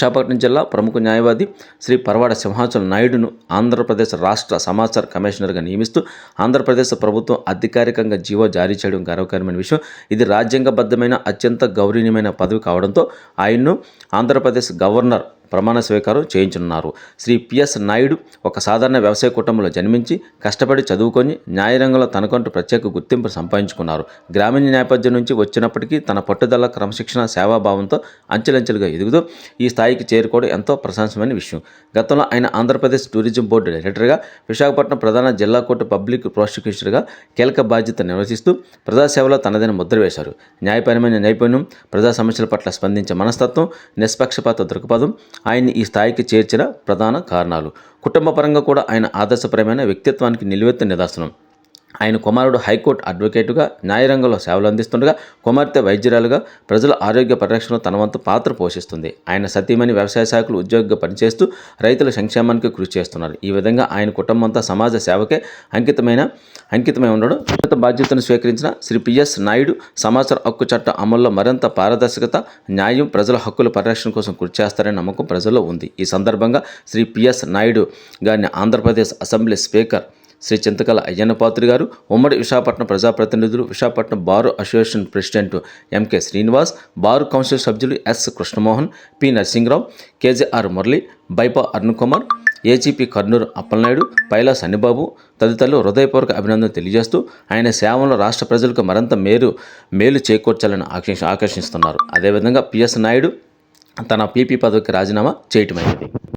విశాఖపట్నం జిల్లా ప్రముఖ న్యాయవాది శ్రీ పర్వాడ సింహాచలం నాయుడును ఆంధ్రప్రదేశ్ రాష్ట్ర సమాచార కమిషనర్గా నియమిస్తూ ఆంధ్రప్రదేశ్ ప్రభుత్వం అధికారికంగా జీవో జారీ చేయడం గర్వకరమైన విషయం. ఇది రాజ్యాంగబద్ధమైన అత్యంత గౌరవనీయమైన పదవి కావడంతో ఆయన్ను ఆంధ్రప్రదేశ్ గవర్నర్ ప్రమాణ స్వీకారం చేయించనున్నారు. శ్రీ పిఎస్ నాయుడు ఒక సాధారణ వ్యవసాయ కుటుంబంలో జన్మించి కష్టపడి చదువుకొని న్యాయరంగంలో తనకంటూ ప్రత్యేక గుర్తింపు సంపాదించుకున్నారు. గ్రామీణ నేపథ్యం నుంచి వచ్చినప్పటికీ తన పట్టుదల క్రమశిక్షణ సేవాభావంతో అంచెలంచెలుగా ఎదుగుతూ ఈ స్థాయికి చేరుకోవడం ఎంతో ప్రశంసమైన విషయం. గతంలో ఆయన ఆంధ్రప్రదేశ్ టూరిజం బోర్డు డైరెక్టర్గా విశాఖపట్నం ప్రధాన జిల్లా కోర్టు పబ్లిక్ ప్రాసిక్యూషన్గా కీలక బాధ్యత నిర్వహిస్తూ ప్రజాసేవలో తనదైన ముద్ర వేశారు. న్యాయపరమైన నైపుణ్యం ప్రజా సమస్యల పట్ల స్పందించే మనస్తత్వం నిష్పక్షపాత దృక్పథం ఆయన్ని ఈ స్థాయికి చేర్చిన ప్రధాన కారణాలు. కుటుంబపరంగా కూడా ఆయన ఆదర్శపరమైన వ్యక్తిత్వానికి నిలువెత్తు నిదర్శనం. ఆయన కుమారుడు హైకోర్టు అడ్వకేటుగా న్యాయరంగంలో సేవలు అందిస్తుండగా కుమార్తె వైద్యురాలుగా ప్రజల ఆరోగ్య పరిరక్షణలో తన వంతు పాత్ర పోషిస్తుంది. ఆయన సతీమణి వ్యవసాయ శాఖలు ఉద్యోగిగా పనిచేస్తూ రైతుల సంక్షేమానికి కృషి చేస్తున్నారు. ఈ విధంగా ఆయన కుటుంబంతో సమాజ సేవకే అంకితమైన అంకితమై ఉండడం ఉన్నత బాధ్యతను స్వీకరించిన శ్రీ పిఎస్ నాయుడు సమాచార హక్కు చట్టం అమల్లో మరింత పారదర్శకత న్యాయం ప్రజల హక్కుల పరిరక్షణ కోసం కృషి చేస్తారనే నమ్మకం ప్రజల్లో ఉంది. ఈ సందర్భంగా శ్రీ పిఎస్ నాయుడు గారిని ఆంధ్రప్రదేశ్ అసెంబ్లీ స్పీకర్ శ్రీ చింతకల అయ్యన్నపాత్రి గారు ఉమ్మడి విశాఖపట్నం ప్రజాప్రతినిధులు Visakhapatnam bar association president MK Srinivas bar council సభ్యులు S Krishnamohan P Narasimharao KJR Murali Baipa Arun Kumar AGP Kurnool Appalanaidu Paila Sannibabu తదితరులు హృదయపూర్వక అభినందనలు తెలియజేస్తూ ఆయన సేవలో రాష్ట్ర ప్రజలకు మరింత మేలు మేలు చేకూర్చాలని ఆకర్షి ఆకర్షిస్తున్నారు. అదేవిధంగా పిఎస్ నాయుడు తన పీపీ పదవికి రాజీనామా చేయటమైనది.